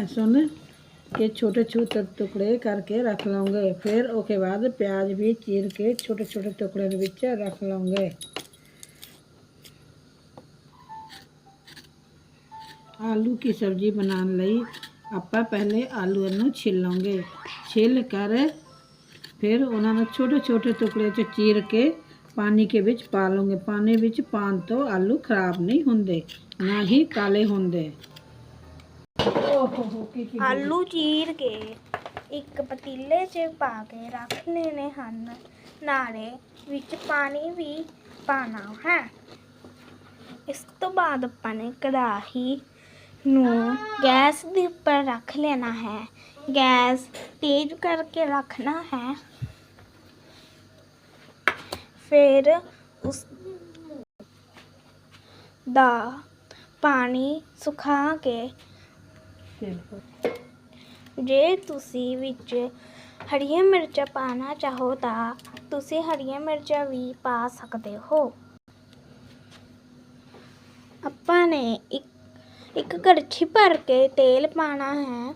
लहसुन के छोटे छोटे टुकड़े करके रख लूँगे फिर उसके बाद प्याज भी चीर के छोटे छोटे टुकड़े ਦੇ ਵਿੱਚ ਰੱਖ ਲਵਾਂਗੇ ਆਲੂ ਦੀ ਸਬਜ਼ੀ ਬਣਾਉਣ ਲਈ ਆਪਾਂ ਪਹਿਲੇ ਆਲੂ ਨੂੰ ਛਿੱਲਾਂਗੇ ਛਿੱਲ ਕਰ ਫਿਰ ਉਹਨਾਂ ਨੂੰ ਛੋਟੇ ਛੋਟੇ ਟੁਕੜੇ 'ਚ ਚੀਰ ਕੇ ਪਾਣੀ ਕੇ ਵਿੱਚ ਪਾ ਲਵਾਂਗੇ ਪਾਣੀ ਵਿੱਚ ਪਾਉਣ ਤੋਂ ਆਲੂ ਖਰਾਬ ਨਹੀਂ ਹੁੰਦੇ ਨਾ ਹੀ ਕਾਲੇ ਹੁੰਦੇ ਓਹ ਕੀ ਕੀ ਆਲੂ ਚੀਰ ਕੇ ਇੱਕ ਪਤੀਲੇ 'ਚ ਪਾ ਕੇ ਰੱਖ ਲੈਣੇ ਹਨ। ਨਾਲੇ ਵਿੱਚ ਪਾਣੀ ਵੀ ਪਾਣਾ ਹੈ। ਇਸ ਤੋਂ ਬਾਅਦ ਆਪਾਂ ਨੇ ਕੜਾਹੀ ਨੂੰ ਗੈਸ ਦੇ ਉੱਪਰ ਰੱਖ ਲੈਣਾ ਹੈ। ਗੈਸ ਤੇਜ਼ ਕਰਕੇ ਰੱਖਣਾ ਹੈ। ਫਿਰ ਉਸ ਦਾ ਪਾਣੀ ਸੁਖਾ ਕੇ ਜੇ ਤੁਸੀਂ ਵਿੱਚ ਹਰੀਆਂ ਮਿਰਚਾਂ ਪਾਣਾ ਚਾਹੋ ਤਾਂ ਤੁਸੀਂ ਹਰੀਆਂ ਮਿਰਚਾਂ ਵੀ ਪਾ ਸਕਦੇ ਹੋ। ਆਪਾਂ ਨੇ ਇੱਕ ਇੱਕ ਕੜਛੀ ਭਰ ਕੇ ਤੇਲ ਪਾਣਾ ਹੈ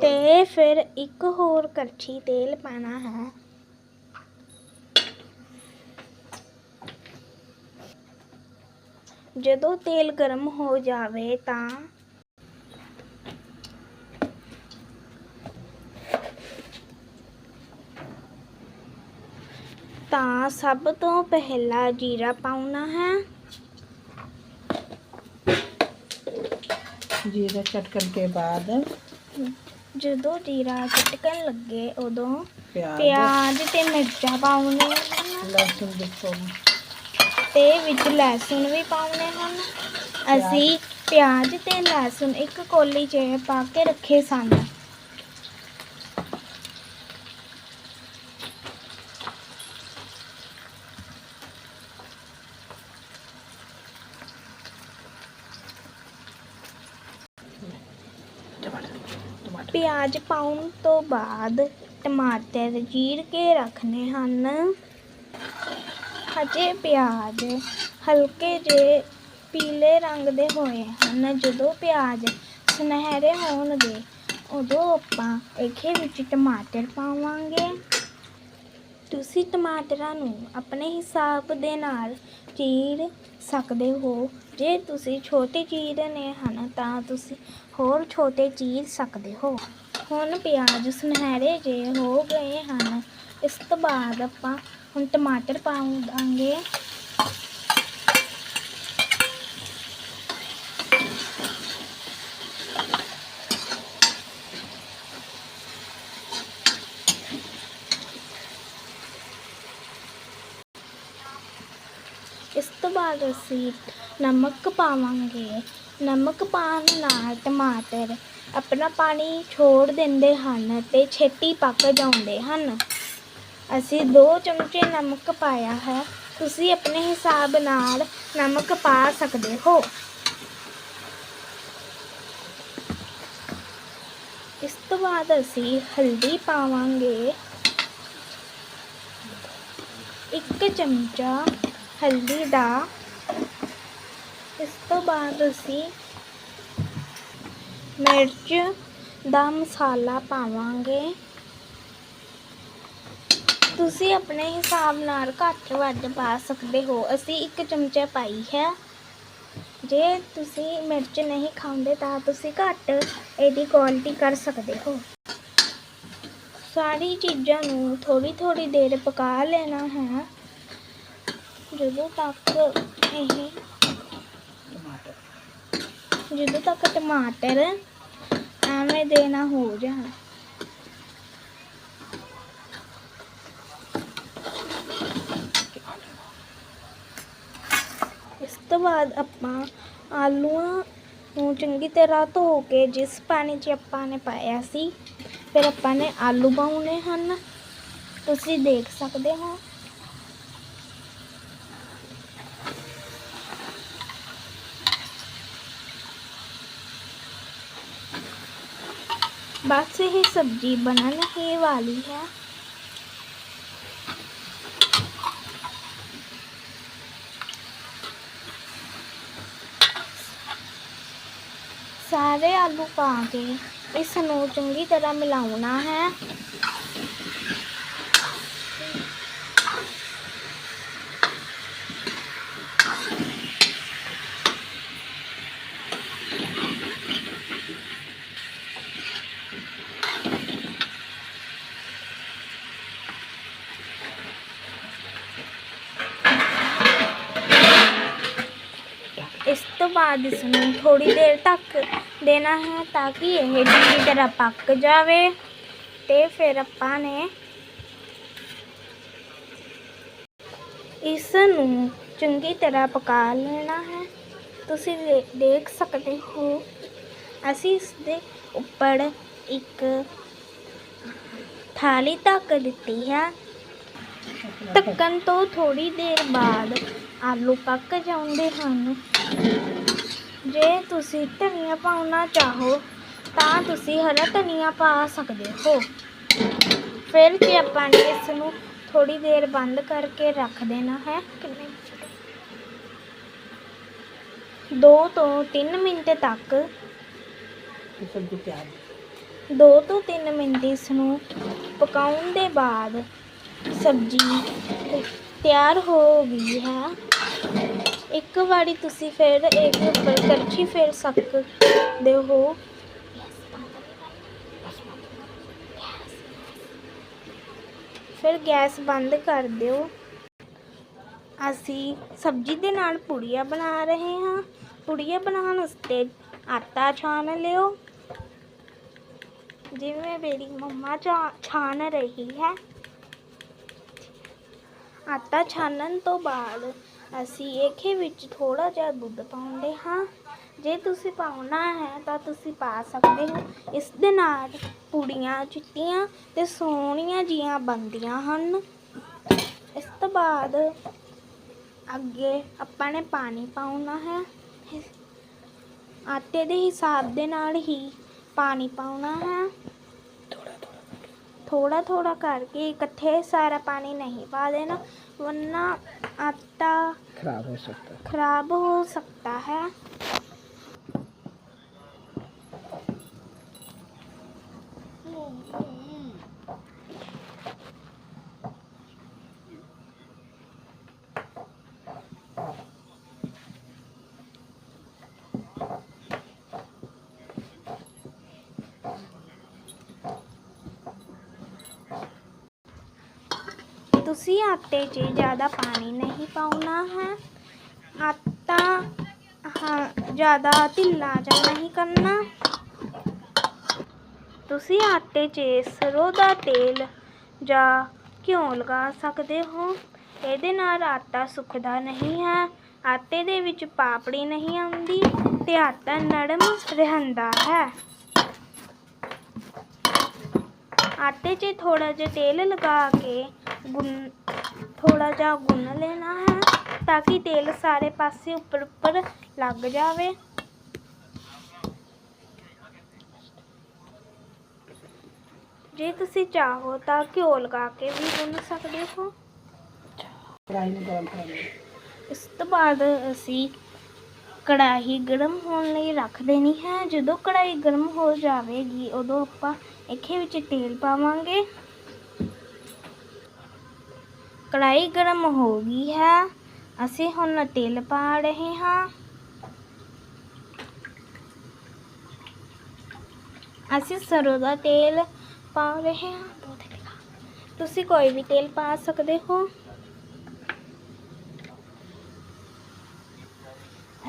ਤੇ ਫਿਰ ਇੱਕ ਹੋਰ ਕੜਛੀ ਤੇਲ ਪਾਣਾ ਹੈ। ਜਦੋਂ ਤੇਲ ਗਰਮ ਹੋ ਜਾਵੇ ਤਾਂ ਤਾਂ ਸਭ ਤੋਂ ਪਹਿਲਾਂ ਜੀਰਾ ਪਾਉਣਾ ਹੈ। ਜੀਰਾ ਚਟਕਣ ਕੇ ਬਾਅਦ। ਜਦੋਂ ਜੀਰਾ ਚਟਕਣ ਲੱਗੇ ਉਦੋਂ ਪਿਆਜ਼। ਤੇ ਮਿਰਚਾਂ ਪਾਉਣੇ ਹਨ। ਲਸਣ ਦੇਖੋ। ਤੇ ਵਿੱਚ ਲਹਸੁਨ ਵੀ ਪਾਉਣੇ ਹਨ। ਅਸੀਂ ਪਿਆਜ਼ ਤੇ ਲਹਸੁਨ ਇੱਕ ਕੋਲੀ 'ਚ ਪਾ ਕੇ ਰੱਖੇ ਸਨ ਟਮਾਟਰ ਪਿਆਜ਼ ਪਾਉਣ ਤੋਂ ਬਾਅਦ ਟਮਾਟਰ ਚੀਰ ਕੇ ਰੱਖਣੇ ਹਨ। ਹਜੇ ਪਿਆਜ਼ ਹਲਕੇ ਜਿਹੇ ਪੀਲੇ ਰੰਗ ਦੇ ਹੋਏ ਹਨ। ਜਦੋਂ ਪਿਆਜ਼ ਸੁਨਹਿਰੇ ਹੋਣਗੇ ਉਦੋਂ ਆਪਾਂ ਇਹਦੇ ਵਿੱਚ ਟਮਾਟਰ ਪਾਵਾਂਗੇ। ਤੁਸੀਂ ਟਮਾਟਰਾਂ ਨੂੰ ਆਪਣੇ ਹਿਸਾਬ ਦੇ ਨਾਲ ਚੀਰ ਸਕਦੇ ਹੋ। ਜੇ ਤੁਸੀਂ ਛੋਟੇ ਚੀਰਨੇ ਹਨ, ਤਾਂ ਤੁਸੀਂ ਹੋਰ ਛੋਟੇ ਚੀਰ ਸਕਦੇ ਹੋ। ਹੁਣ ਪਿਆਜ਼, ਸੁਨਹਿਰੇ ਜੇ ਹੋ ਗਏ ਹਨ। ਇਸ ਤੋਂ ਬਾਅਦ ਆਪਾਂ ਹੁਣ ਟਮਾਟਰ ਪਾਵਾਂਗੇ। ਇਸ ਤੋਂ ਬਾਅਦ ਅਸੀਂ ਨਮਕ ਪਾਵਾਂਗੇ। ਨਮਕ ਪਾਉਣ ਨਾਲ ਟਮਾਟਰ ਆਪਣਾ ਪਾਣੀ ਛੋੜ ਦਿੰਦੇ ਹਨ ਅਤੇ ਛੇਤੀ ਪੱਕ ਜਾਂਦੇ ਹਨ। ਅਸੀਂ 2 ਚਮਚੇ ਨਮਕ ਪਾਇਆ ਹੈ। ਤੁਸੀਂ ਆਪਣੇ ਹਿਸਾਬ ਨਾਲ ਨਮਕ ਪਾ ਸਕਦੇ ਹੋ। ਇਸ ਤੋਂ ਬਾਅਦ ਅਸੀਂ ਹਲਦੀ ਪਾਵਾਂਗੇ। ਇੱਕ ਚਮਚਾ ਹਲਦੀ ਦਾ। ਇਸ ਤੋਂ ਬਾਅਦ ਅਸੀਂ ਮਿਰਚ ਦਾ ਮਸਾਲਾ ਪਾਵਾਂਗੇ। ਤੁਸੀਂ ਆਪਣੇ ਹਿਸਾਬ ਨਾਲ ਘੱਟ ਵੱਧ ਪਾ ਸਕਦੇ ਹੋ। ਅਸੀਂ ਇੱਕ ਚਮਚਾ ਪਾਈ ਹੈ। ਜੇ ਤੁਸੀਂ ਮਿਰਚ ਨਹੀਂ ਖਾਂਦੇ ਤਾਂ ਤੁਸੀਂ ਘੱਟ ਇਹਦੀ ਕੁਆਲਿਟੀ ਕਰ ਸਕਦੇ ਹੋ। ਸਾਰੀ ਚੀਜ਼ਾਂ ਨੂੰ ਥੋੜੀ ਥੋੜੀ ਦੇਰ ਪਕਾ ਲੈਣਾ ਹੈ। ਜਦੋਂ ਤੱਕ ਇਹ ਜਦੋਂ ਤੱਕ ਟਮਾਟਰ ਐਵੇਂ ਦੇ ਨਾ ਹੋ ਜਾਣ। ਇਸ ਤੋਂ ਬਾਅਦ ਆਪਾਂ ਆਲੂਆਂ ਨੂੰ ਚੰਗੀ ਤਰ੍ਹਾਂ ਧੋ ਕੇ ਜਿਸ ਪਾਣੀ 'ਚ ਆਪਾਂ ਨੇ ਪਾਇਆ ਸੀ, ਫਿਰ ਆਪਾਂ ਨੇ ਆਲੂ ਪਾਉਣੇ ਹਨ। ਤੁਸੀਂ ਦੇਖ ਸਕਦੇ ਹੋ। बाद से ही सब्ज़ी बनाने ही वाली है। सारे आलू पा के इस चंगी तरह मिलाना है। ਬਾਅਦ ਇਸ ਨੂੰ ਥੋੜੀ ਦੇਰ ਤੱਕ ਦੇਣਾ ਹੈ ਤਾਂ ਕਿ ਇਹ ਚੰਗੀ ਤਰ੍ਹਾਂ ਪੱਕ ਜਾਵੇ ਤੇ ਫਿਰ ਆਪਾਂ ਨੇ ਇਸ ਨੂੰ ਚੰਗੀ ਤਰ੍ਹਾਂ ਪਕਾ ਲੈਣਾ ਹੈ। ਤੁਸੀਂ ਦੇ- ਦੇਖ ਸਕਦੇ ਹੋ, ਅਸੀਂ ਇਸ ਦੇ ਉੱਪਰ ਇੱਕ ਥਾਲੀ ਢੱਕ ਦਿੱਤੀ ਹੈ। ਢੱਕਣ ਤੋਂ ਥੋੜੀ ਦੇਰ ਬਾਅਦ ਆਲੂ ਪੱਕ ਜਾਂਦੇ ਹਨ। ਜੇ ਤੁਸੀਂ ਧਨੀਆ ਪਾਉਣਾ ਚਾਹੋ ਤਾਂ ਤੁਸੀਂ ਹਰਾ ਧਨੀਆ ਪਾ ਸਕਦੇ ਹੋ। ਫਿਰ ਜੇ ਆਪਾਂ ਨੇ ਇਸ ਨੂੰ ਥੋੜੀ ਦੇਰ ਬੰਦ ਕਰਕੇ ਰੱਖ ਦੇਣਾ ਹੈ। ਕਿੰਨੇ ਦੋ ਤੋਂ 3 ਮਿੰਟ ਤੱਕ ਇਹ ਸਬਜ਼ੀ ਤਿਆਰ। 2 ਤੋਂ 3 ਮਿੰਟ ਇਸ ਨੂੰ ਪਕਾਉਣ ਦੇ ਬਾਅਦ ਸਬਜ਼ੀ ਤਿਆਰ ਹੋ ਗਈ ਹੈ। ਇੱਕ ਵਾਰੀ ਤੁਸੀਂ ਫਿਰ ਇੱਕ ਉੱਪਰ ਕੜਛੀ ਫੇਰ ਸਕਦੇ ਹੋ ਫਿਰ ਗੈਸ ਬੰਦ ਕਰ ਦਿਓ। ਅਸੀਂ ਸਬਜ਼ੀ ਦੇ ਨਾਲ ਪੁੜੀਆਂ ਬਣਾ ਰਹੇ ਹਾਂ। ਪੁੜੀਆਂ ਬਣਾਉਣ ਵਾਸਤੇ ਆਟਾ ਛਾਣ ਲਿਓ। ਜਿਵੇਂ ਮੇਰੀ ਮੰਮਾ ਛਾਣ ਰਹੀ ਹੈ। ਆਟਾ ਛਾਣਨ ਤੋਂ ਬਾਅਦ ਅਸੀਂ ਇਹਦੇ ਵਿੱਚ ਥੋੜਾ ਜਿਹਾ ਦੁੱਧ ਪਾਉਂਦੇ ਹਾਂ। ਜੇ ਤੁਸੀਂ ਪਾਉਣਾ ਹੈ ਤਾਂ ਤੁਸੀਂ ਪਾ ਸਕਦੇ ਹੋ। ਇਸ ਦੇ ਨਾਲ ਪੂੜੀਆਂ ਚਿੱਟੀਆਂ ਤੇ ਸੋਹਣੀਆਂ ਜੀਆਂ ਬਣਦੀਆਂ ਹਨ। ਇਸ ਤੋਂ ਬਾਅਦ ਅੱਗੇ ਆਪਾਂ ਨੇ ਪਾਣੀ ਪਾਉਣਾ ਹੈ। ਆਟੇ ਦੇ ਹਿਸਾਬ ਦੇ ਨਾਲ ਹੀ ਪਾਣੀ ਪਾਉਣਾ ਹੈ। ਥੋੜਾ ਥੋੜਾ ਕਰਕੇ ਇਕੱਠੇ ਸਾਰਾ ਪਾਣੀ ਨਹੀਂ ਪਾ ਦੇਣਾ। वरना आटा खराब हो सकता है खराब हो सकता है Oh, ਤੁਸੀਂ ਆਟੇ 'ਚ ਜ਼ਿਆਦਾ ਪਾਣੀ ਨਹੀਂ ਪਾਉਣਾ ਹੈ। ਆਟਾ, ਹਾਂ, ਜ਼ਿਆਦਾ ਢਿੱਲਾ ਜਾਂ ਨਹੀਂ ਕਰਨਾ। ਤੁਸੀਂ ਆਟੇ 'ਚ ਸਰੋਂ ਦਾ ਤੇਲ ਜਾਂ ਘਿਓ ਲਗਾ ਸਕਦੇ ਹੋ। ਇਹਦੇ ਨਾਲ ਆਟਾ ਸੁੱਕਦਾ ਨਹੀਂ ਹੈ। ਆਟੇ ਦੇ ਵਿੱਚ ਪਾਪੜੀ ਨਹੀਂ ਆਉਂਦੀ ਤੇ ਆਟਾ ਨਰਮ ਰਹਿੰਦਾ ਹੈ। ਆਟੇ 'ਚ ਥੋੜਾ ਜਿਹਾ ਤੇਲ ਲਗਾ ਕੇ ਗੁੰਨ ਥੋੜਾ ਜਿਹਾ ਗੁੰਨ ਲੈਣਾ ਹੈ ਤਾਂ ਕਿ ਤੇਲ ਸਾਰੇ ਪਾਸੇ ਉੱਪਰ ਉੱਪਰ ਲੱਗ ਜਾਵੇ। ਜੇ ਤੁਸੀਂ ਚਾਹੋ ਤਾਂ ਘਿਓ ਲਗਾ ਕੇ ਵੀ ਗੁੰਨ ਸਕਦੇ ਹੋ। ਕੜਾਹੀ ਨੂੰ ਗਰਮ ਕਰ ਲਓ ਇਸ ਤੋਂ ਬਾਅਦ ਅਸੀਂ ਕੜਾਹੀ ਗਰਮ ਹੋਣ ਲਈ ਰੱਖ ਦੇਣੀ ਹੈ। ਜਦੋਂ ਕੜਾਹੀ ਗਰਮ ਹੋ ਜਾਵੇਗੀ ਉਦੋਂ ਆਪਾਂ ਇਹਦੇ ਵਿੱਚ ਤੇਲ ਪਾਵਾਂਗੇ। ਕੜਾਹੀ ਗਰਮ ਹੋ ਗਈ ਹੈ। ਅਸੀਂ ਹੁਣ ਤੇਲ ਪਾ ਰਹੇ ਹਾਂ। ਅਸੀਂ ਸਰੋਂ ਦਾ ਤੇਲ ਪਾ ਰਹੇ ਹਾਂ। ਤੁਸੀਂ ਕੋਈ ਵੀ ਤੇਲ ਪਾ ਸਕਦੇ ਹੋ।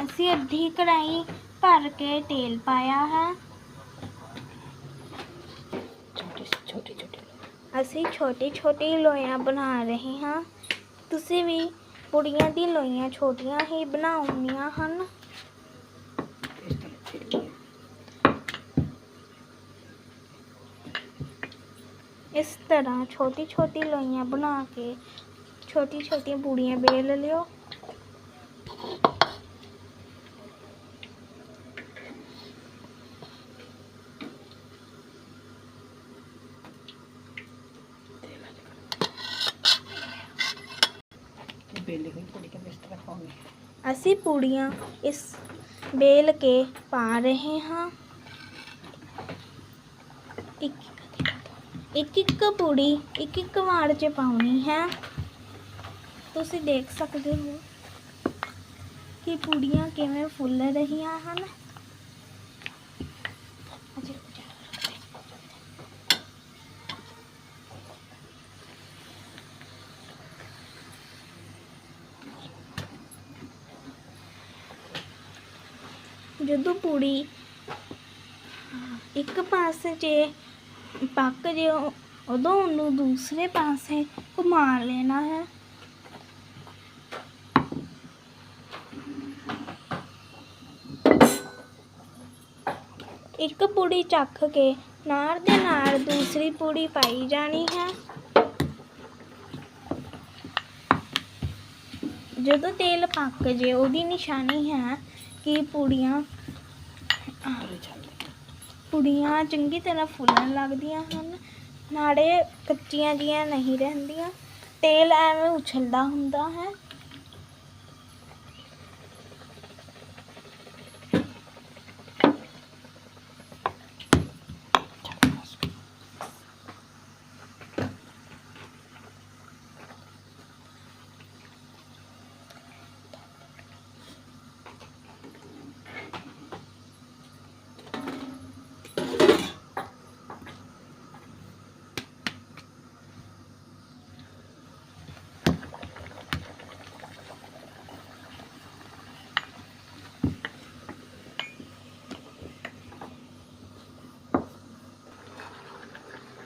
ਅਸੀਂ ਅੱਧੀ ਕੜਾਈ ਭਰ ਕੇ ਤੇਲ ਪਾਇਆ ਹੈ ਛੋਟੀ ਛੋਟੀ ਛੋਟੀ ਅਸੀਂ ਛੋਟੀ ਛੋਟੀ ਲੋਈਆਂ ਬਣਾ ਰਹੇ ਹਾਂ ਤੁਸੀਂ ਵੀ ਪੁੜੀਆਂ ਦੀ ਲੋਈਆਂ ਛੋਟੀਆਂ ਹੀ ਬਣਾਉਣੀਆਂ ਹਨ ਇਸ ਤਰ੍ਹਾਂ ਛਿੱਲ ਇਸ ਤਰ੍ਹਾਂ ਛੋਟੀ ਛੋਟੀ ਲੋਈਆਂ ਬਣਾ ਕੇ ਛੋਟੀ ਛੋਟੀਆਂ ਪੂੜੀਆਂ ਬੇਲ ਲਿਓ पूड़ियाँ इस बेल के पा रहे हाँ। एक एक पूड़ी, एक एक वार च पानी है। तुम देख सकते हो कि पूड़ियाँ किमें फुल रही हैं ਜਦੋਂ ਪੂੜੀ ਇੱਕ ਪਾਸੇ 'ਚ ਪੱਕ ਜੇ, ਉਦੋਂ ਉਹਨੂੰ ਦੂਸਰੇ ਪਾਸੇ ਘੁਮਾ ਲੈਣਾ ਹੈ। ਇੱਕ ਪੂੜੀ ਚੱਕ ਕੇ ਨਾਲ ਦੇ ਨਾਲ ਦੂਸਰੀ ਪੂੜੀ ਪਾਈ ਜਾਣੀ ਹੈ। ਜਦੋਂ ਤੇਲ ਪੱਕ ਜੇ, ਉਹਦੀ ਨਿਸ਼ਾਨੀ ਹੈ। ਕਿ ਪੂੜੀਆਂ ਪੂੜੀਆਂ ਚੰਗੀ ਤਰ੍ਹਾਂ ਫੁੱਲਣ ਲੱਗਦੀਆਂ ਹਨ। ਨਾੜੇ ਕੱਚੀਆਂ ਜੀਆਂ ਨਹੀਂ ਰਹਿੰਦੀਆਂ। ਤੇਲ ਐਵੇਂ ਉਛਲਦਾ ਹੁੰਦਾ ਹੈ।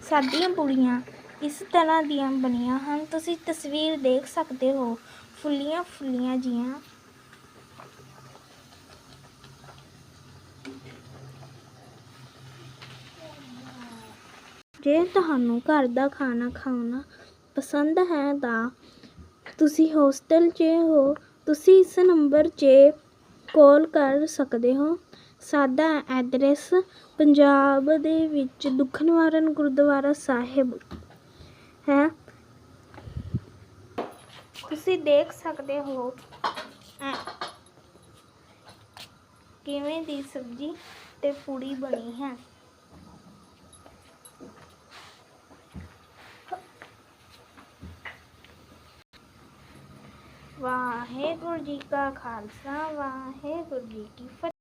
ਸਾਡੀਆਂ ਪੂੜੀਆਂ ਇਸ ਤਰ੍ਹਾਂ ਦੀਆਂ ਬਣੀਆਂ ਹਨ। ਤੁਸੀਂ ਤਸਵੀਰ ਦੇਖ ਸਕਦੇ ਹੋ, ਫੁੱਲੀਆਂ ਫੁੱਲੀਆਂ ਜੀਆਂ। ਜੇ ਤੁਹਾਨੂੰ ਘਰ ਦਾ ਖਾਣਾ ਖਾਣਾ ਪਸੰਦ ਹੈ ਤਾਂ ਤੁਸੀਂ ਹੋਸਟਲ 'ਚ ਹੋ, ਤੁਸੀਂ ਇਸ ਨੰਬਰ 'ਚ ਕਾਲ ਕਰ ਸਕਦੇ ਹੋ। ਸਾਡਾ ਐਡਰੈਸ ਪੰਜਾਬ ਦੇ ਵਿੱਚ ਦੁੱਖ ਨਿਵਾਰਨ ਗੁਰਦੁਆਰਾ ਸਾਹਿਬ ਹੈ। ਤੁਸੀਂ ਦੇਖ ਸਕਦੇ ਹੋ ਕਿਵੇਂ ਦੀ ਸਬਜ਼ੀ ਤੇ ਪੂੜੀ ਬਣੀ ਹੈ। ਵਾਹਿਗੁਰੂ ਜੀ ਕਾ ਖਾਲਸਾ, ਵਾਹਿਗੁਰੂ ਜੀ ਕੀ ਫਤਿਹ।